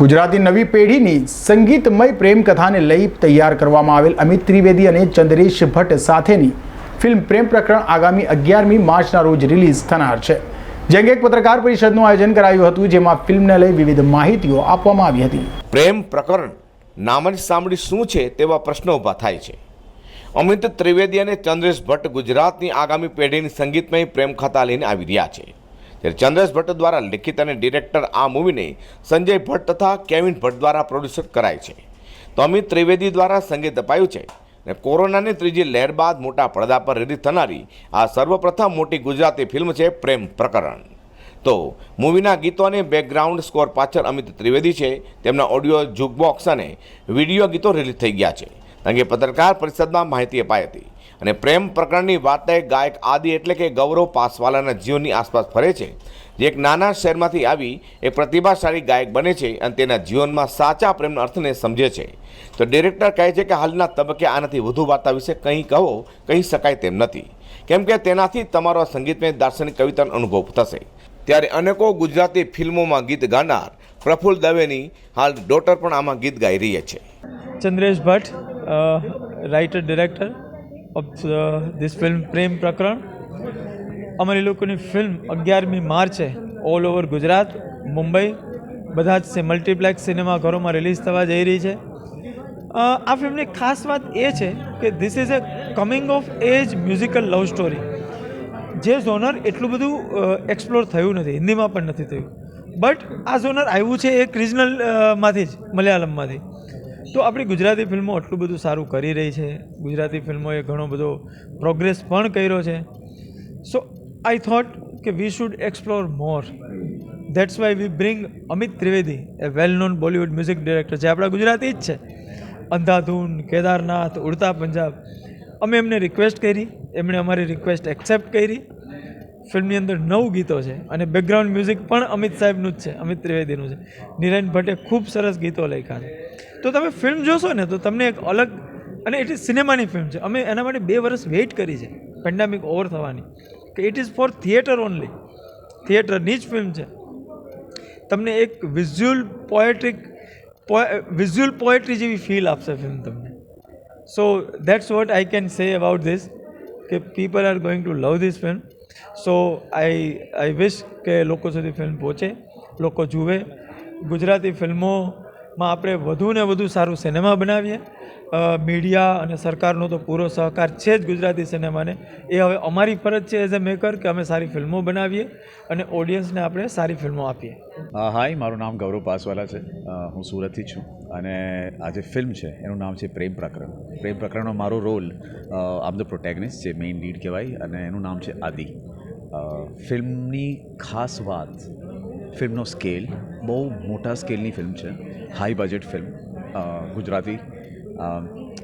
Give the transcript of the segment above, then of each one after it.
ગુજરાતી નવી પેઢીની સંગીતમય પ્રેમ કથાને લઈ તૈયાર કરવામાં આવેલ અમિત ત્રિવેદી અને ચંદ્રેશ ભટ્ટ સાથેની ફિલ્મ પ્રેમ પ્રકરણ આગામી અગિયારમી માર્ચના રોજ રિલીઝ થનાર છે. જે અંગે એક પત્રકાર પરિષદનું આયોજન કરાયું હતું, જેમાં ફિલ્મને લઈ વિવિધ માહિતીઓ આપવામાં આવી હતી. પ્રેમ પ્રકરણ નામ સાંભળી શું છે તેવા પ્રશ્નો ઊભા થાય છે. અમિત ત્રિવેદી અને ચંદ્રેશ ભટ્ટ ગુજરાતની આગામી પેઢીની સંગીતમય પ્રેમ કથા લઈને આવી રહ્યા છે. ત્યારે ચંદ્રેશ ભટ્ટ દ્વારા લિખિત અને ડિરેક્ટર આ મૂવીને સંજય ભટ્ટ તથા કેવિન ભટ્ટ દ્વારા પ્રોડ્યુસર કરાય છે. તો અમિત ત્રિવેદી દ્વારા સંગીત અપાયું છે અને કોરોનાની ત્રીજી લહેર બાદ મોટા પડદા પર રિલીઝ થનારી આ સર્વપ્રથમ મોટી ગુજરાતી ફિલ્મ છે પ્રેમ પ્રકરણ. તો મૂવીના ગીતો અને બેકગ્રાઉન્ડ સ્કોર પાછળ અમિત ત્રિવેદી છે, તેમના ઓડિયો જુકબોક્સ અને વીડિયો ગીતો રિલીઝ થઈ ગયા છે. અંગે પત્રકાર પરિષદમાં માહિતી અપાઈ હતી. અને પ્રેમ પ્રકરણની વાર્તા એક ગાયક આદિ એટલે કે ગૌરવ પાસવાલાના જીવનની આસપાસ ફરે છે. જે એક નાના શહેરમાંથી આવી એક પ્રતિભાશાળી ગાયક બને છે અને તેના જીવનમાં સાચા પ્રેમના અર્થને સમજે છે. તો ડિરેક્ટર કહે છે કે હાલના તબક્કે આનાથી વધુ વાર્તા વિશે કંઈ કહો, કહી શકાય તેમ નથી. કેમ કે તેનાથી તમારો સંગીતમય દાર્શનિક કવિતાનો અનુભવ થશે. ત્યારે અનેકો ગુજરાતી ફિલ્મોમાં ગીત ગાનાર પ્રફુલ્લ દવેની હાલ ડોટર પણ આમાં ગીત ગાઈ રહી છે. Chandresh Bhatt writer director of this film Prem Prakaran અમારી લોકોની ફિલ્મ અગિયારમી માર્ચે ઓલ ઓવર ગુજરાત, મુંબઈ, બધા જ મલ્ટીપ્લેક્સ સિનેમા સિનેમાઘરોમાં રિલીઝ થવા જઈ રહી છે. આ ફિલ્મની ખાસ વાત એ છે કે this is a coming of age musical love story જે ઝોનર એટલું બધું એક્સપ્લોર થયું નથી, હિન્દીમાં પણ નથી થયું. બટ આ ઝોનર આવ્યું છે એક રિજનલમાંથી જ, મલયાલમમાંથી. તો આપણી ગુજરાતી ફિલ્મો આટલું બધું સારું કરી રહી છે. ગુજરાતી ફિલ્મોએ ઘણો બધો પ્રોગ્રેસ પણ કર્યો છે. સો આઈ થોટ કે we should explore more that's why we bring Amit Trivedi a well known Bollywood music director જે આપણા ગુજરાતી જ છે. અંધાધૂન, કેદારનાથ, ઉડતા પંજાબ. અમે એમને રિક્વેસ્ટ કરી, એમણે અમારી રિક્વેસ્ટ એક્સેપ્ટ કરી. ફિલ્મની અંદર નવ ગીતો છે અને બેકગ્રાઉન્ડ મ્યુઝિક પણ અમિત સાહેબનું જ છે, અમિત ત્રિવેદીનું છે. નિરાયણ ભટ્ટે ખૂબ સરસ ગીતો લખ્યા છે. તો તમે ફિલ્મ જોશો ને, તો તમને એક અલગ અને ઇટ ઇઝ સિનેમાની ફિલ્મ છે. અમે એના માટે બે વર્ષ વેઇટ કરી છે પેન્ડામિક ઓવર થવાની. કે it is for theatre only થિયેટરની જ ફિલ્મ છે. તમને એક વિઝ્યુઅલ પોએટ્રિક વિઝ્યુઅલ પોએટ્રી જેવી ફીલ આપશે ફિલ્મ તમને. So that's what I can say about this કે people are going to love this film so I I wish કે લોકો સુધી ફિલ્મ પહોંચે, લોકો જુએ. ગુજરાતી ફિલ્મોમાં આપણે વધુ ને વધુ સારું સિનેમા બનાવીએ. મીડિયા અને સરકારનો તો પૂરો સહકાર છે જ ગુજરાતી સિનેમાને એ હવે અમારી ફરજ છે એઝ અ મેકર કે અમે સારી ફિલ્મો બનાવીએ અને ઓડિયન્સને આપણે સારી ફિલ્મો આપીએ. હાય, મારું નામ ગૌરવ પાસવાલા છે. હું સુરતથી છું અને આ જે ફિલ્મ છે, એનું નામ છે પ્રેમ પ્રકરણ. પ્રેમ પ્રકરણનો મારો રોલ આમ ધ પ્રોટેગનિસ્ટ જે મેઇન લીડ કહેવાય અને એનું નામ છે આદિ. ફિલ્મની ખાસ વાત ફિલ્મનો સ્કેલ, બહુ મોટા સ્કેલની ફિલ્મ છે. High budget film Gujarati.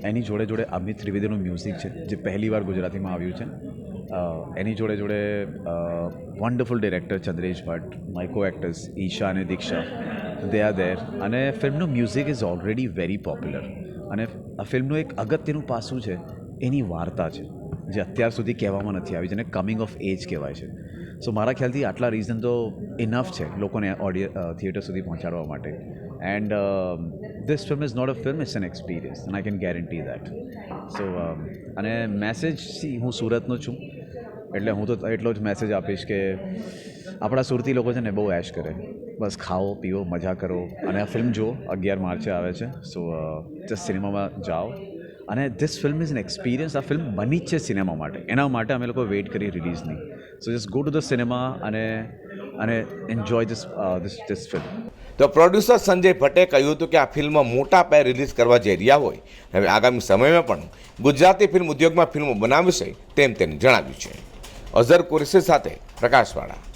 એની જોડે જોડે અમિત ત્રિવેદીનું મ્યુઝિક છે, જે પહેલીવાર ગુજરાતીમાં આવ્યું છે. એની જોડે જોડે wonderful director Chandresh Bhatt micro actors Isha અને દીક્ષા દે આર દેર અને ફિલ્મનું music is already very popular અને આ ફિલ્મનું એક અગત્યનું પાસું છે, એની વાર્તા છે, જે અત્યાર સુધી કહેવામાં નથી આવી, જેને કમિંગ ઓફ એજ કહેવાય છે. સો મારા ખ્યાલથી આટલા રીઝન તો ઇનફ છે લોકોને ઓડિયો થિયેટર સુધી પહોંચાડવા માટે. And this film is not a film it's an experience and I can guarantee that so અને મેસેજ સી હું સુરતનો છું, એટલે હું તો એટલો જ મેસેજ આપીશ કે આપણા સુરતી લોકો છે ને બહુ એશ કરે. બસ ખાઓ, પીઓ, મજા કરો. અને આ ફિલ્મ જુઓ, અગિયાર માર્ચે આવે છે. સો જસ્ટ સિનેમામાં જાઓ. અને this film is an experience આ ફિલ્મ બની છે સિનેમા માટે. એના માટે અમે લોકો વેઇટ કરી રિલીઝની so just go to the cinema અને અને enjoy this this this film તો પ્રોડ્યુસર સંજય ભટ્ટે કહ્યું હતું કે આ ફિલ્મ મોટા પાયે રિલીઝ કરવા જઈ રહ્યા હોય. હવે આગામી સમયમાં પણ ગુજરાતી ફિલ્મ ઉદ્યોગમાં ફિલ્મો બનાવશે તેમ તેને જણાવ્યું છે. અઝર કુરેશી સાથે પ્રકાશવાળા.